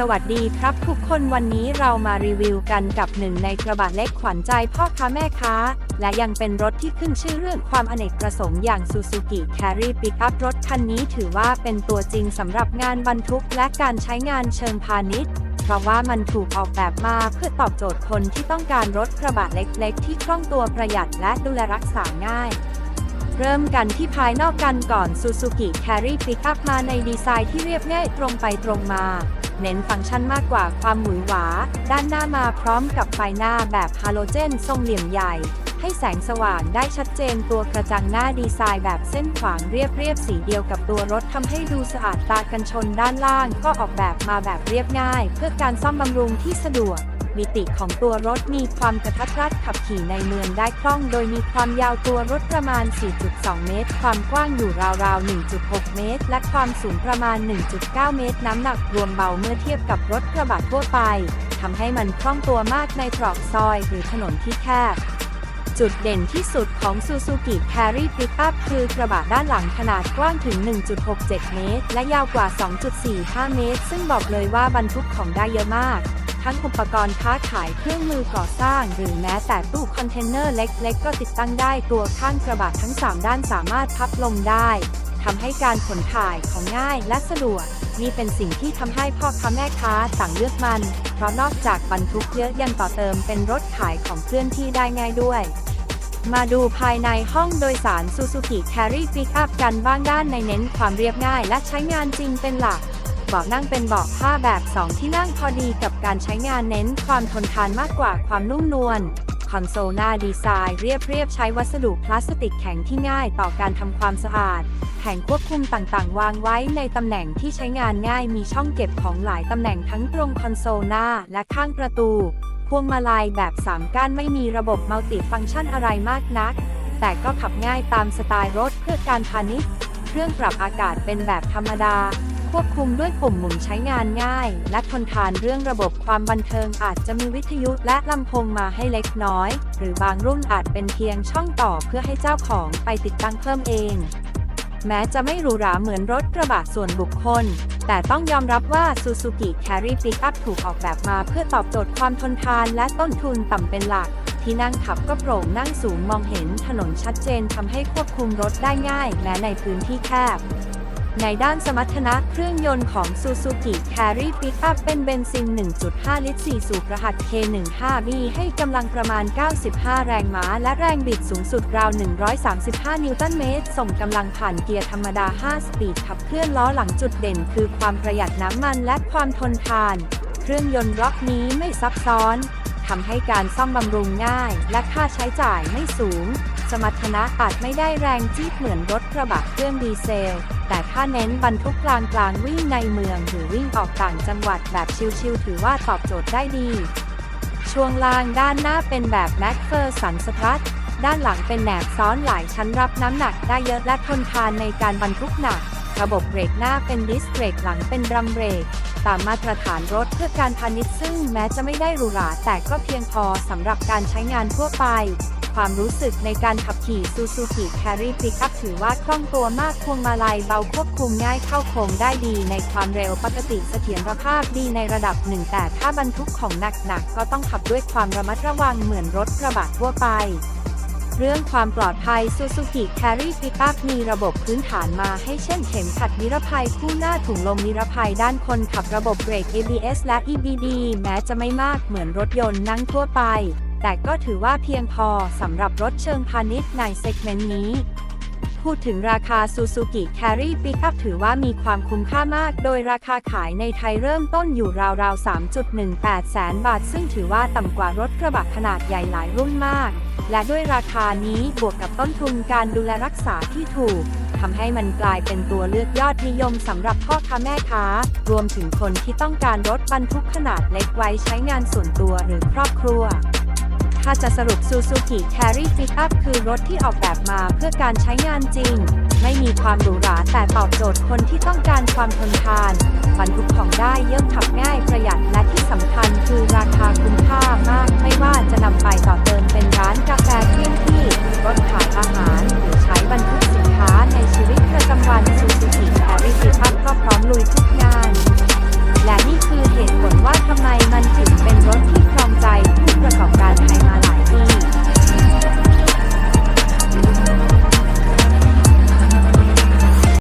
สวัสดีครับทุกคนวันนี้เรามารีวิวกันกับหนึ่งในกระบะเล็กขวัญใจพ่อค้าแม่ค้า และยังเป็นรถที่ขึ้นชื่อเรื่องความอเนกประสงค์อย่าง Suzuki Carry Pickup รถคันนี้ถือว่าเป็นตัวจริงสำหรับงานบรรทุกและการใช้งานเชิงพาณิชย์ เพราะว่ามันถูกออกแบบมาเพื่อตอบโจทย์คนที่ต้องการรถกระบะเล็กๆ ที่คล่องตัวประหยัดและดูแลรักษาง่ายเริ่มกันที่ภายนอกกันก่อน Suzuki Carry Pickup มาในดีไซน์ที่เรียบง่ายตรงไปตรงมา เน้นฟังก์ชันมากกว่าความหวือหวา ด้านหน้ามาพร้อมกับไฟหน้าแบบฮาโลเจนทรงเหลี่ยมใหญ่ ให้แสงสว่างได้ชัดเจนตัวกระจังหน้าดีไซน์แบบเส้นขวางเรียบเรียบๆสีเดียวกับตัวรถทำให้ดูสะอาดตากันชนด้านล่างก็ออกแบบมาแบบเรียบง่าย เพื่อการซ่อมบำรุงที่สะดวก มิติของตัวรถมีความกระทัดรัดขับขี่ในเมืองได้คล่อง โดยมีความยาวตัวรถประมาณ 4.2 เมตร ความกว้างอยู่ราวๆ 1.6 เมตร และความสูงประมาณ 1.9 เมตร น้ำหนักรวมเบาเมื่อเทียบกับรถกระบะทั่วไปทำให้มันคล่องตัวมากในตรอกซอยหรือถนนที่แคบจุดเด่นที่สุดของ Suzuki Carry Pickup คือกระบะด้านหลังขนาดกว้างถึง 1.67 เมตร และยาวกว่า 2.45 เมตร ซึ่งบอกเลยว่าบรรทุกของได้เยอะมาก ทั้งอุปกรณ์ค้าขายเครื่องมือก่อสร้าง หรือแม้แต่ตู้คอนเทนเนอร์เล็กๆ ก็ติดตั้งได้ตัวข้างกระบะทั้ง 3 ด้านสามารถพับลงได้ทำให้การขนถ่ายของง่ายและสะดวกนี่เป็นสิ่งที่ทำให้พ่อค้าแม่ค้าต่างเลือกมัน เพราะนอกจากบรรทุกเยอะยังต่อเติมเป็นรถขายของเคลื่อนที่ได้ง่ายด้วย มาดูภายในห้องโดยสาร Suzuki Carry Pickup กันบ้างด้านในเน้นความเรียบง่ายและใช้งานจริงเป็นหลัก เบาะนั่งเป็นเบาะผ้าแบบ 2 ที่นั่งพอดีกับการใช้งานเน้นความทนทานมากกว่าความนุ่มนวลคอนโซลหน้าดีไซน์เรียบเรียบๆใช้วัสดุพลาสติกแข็งที่ง่ายต่อการทำความสะอาด แผงควบคุมต่างๆ วางไว้ในตำแหน่งที่ใช้งานง่ายมีช่องเก็บของหลายตำแหน่งทั้งตรงคอนโซลหน้าและข้างประตู พวงมาลัยแบบ 3 ก้านไม่มีระบบมัลติฟังก์ชันอะไรมากนัก แต่ก็ขับง่ายตามสไตล์รถเพื่อการพาณิชย์ เครื่องปรับอากาศเป็นแบบธรรมดา ควบคุมด้วยปุ่มหมุนใช้งานง่าย และทนทานเรื่องระบบความบันเทิงอาจจะมีวิทยุและลำโพงมาให้เล็กน้อย หรือบางรุ่นอาจเป็นเพียงช่องต่อเพื่อให้เจ้าของไปติดตั้งเพิ่มเองแม้จะไม่หรูหราเหมือนรถกระบะส่วนบุคคล แต่ต้องยอมรับว่า Suzuki Carry Pickup ถูกออกแบบมาเพื่อตอบโจทย์ความทนทานและต้นทุนต่ำเป็นหลัก ที่นั่งขับก็โปร่งนั่งสูงมองเห็นถนนชัดเจนทำให้ควบคุมรถได้ง่าย แม้ในพื้นที่แคบ ในด้านสมรรถนะเครื่องยนต์ของ Suzuki Carry Pickup เป็นเบนซิน 1.5 ลิตร 4 สูบรหัส K15B ให้กำลังประมาณ 95 แรงม้า และแรงบิดสูงสุดราว 135 นิวตันเมตร ส่งกำลังผ่านเกียร์ธรรมดา 5 สปีดขับเคลื่อนล้อหลังจุดเด่น คือความประหยัดน้ำมันและความทนทาน เครื่องยนต์ล็อกนี้ไม่ซับซ้อนทำให้การซ่อมบำรุงง่าย และค่าใช้จ่ายไม่สูง สมรรถนะอาจไม่ได้แรงจี๊ดเหมือนรถกระบะเครื่องดีเซล แต่ถ้าเน้นบรรทุกกลางกลางๆวิ่งในเมืองหรือวิ่งออกต่างจังหวัดแบบชิลๆถือว่าตอบโจทย์ได้ดี ช่วงล่างด้านหน้าเป็นแบบแม็กเฟอร์สันสตรัทด้านหลังเป็นแหนบซ้อนหลายชั้นรับน้ำหนักได้เยอะและทนทานในการบรรทุกหนัก ระบบเบรกหน้าเป็นดิสเบรกหลังเป็นดรัมเบรก ตามมาตรฐานรถเพื่อการพาณิชย์ซึ่งแม้จะไม่ได้หรูหราแต่ก็เพียงพอสำหรับการใช้งานทั่วไป ความรู้สึกในการขับขี่ Suzuki Carry Pickup ถือว่าคล่องตัวมากพวงมาลัยเบาควบคุมง่ายเข้าโค้งได้ดีในความเร็วปกติเสถียรภาพดีในระดับหนึ่งแต่ถ้าบรรทุกของหนักๆก็ต้องขับด้วยความระมัดระวังเหมือนรถกระบะทั่วไปเรื่องความปลอดภัย Suzuki Carry Pickup มีระบบพื้นฐานมาให้เช่นเข็มขัดนิรภัยคู่หน้าถุงลมนิรภัยด้านคนขับระบบเบรก ABS และ EBD แม้จะไม่มากเหมือนรถยนต์นั่งทั่วไป แต่ก็ถือว่าเพียงพอสำหรับรถเชิงพาณิชย์ในเซกเมนต์นี้พูดถึงราคา Suzuki Carry Pickup ถือว่ามีความคุ้มค่ามาก โดยราคาขายในไทยเริ่มต้นอยู่ราวๆ 3.18 แสนบาท ซึ่งถือว่าต่ำกว่ารถกระบะขนาดใหญ่หลายรุ่นมาก และด้วยราคานี้บวกกับต้นทุนการดูแลรักษาที่ถูกทำให้มันกลายเป็นตัวเลือกยอดนิยมสำหรับพ่อค้าแม่ค้า รวมถึงคนที่ต้องการรถบรรทุกขนาดเล็กไว้ใช้งานส่วนตัวหรือครอบครัว ถ้าจะสรุป Suzuki Carry Pickup คือรถที่ออกแบบมาเพื่อการใช้งานจริง ไม่มีความหรูหราแต่ตอบโจทย์คนที่ต้องการความทนทาน บรรทุกของได้เยอะขับง่ายประหยัดและที่สำคัญคือราคาคุ้มค่ามาก ไม่ว่าจะนำไปต่อเติมเป็นร้านก็ได้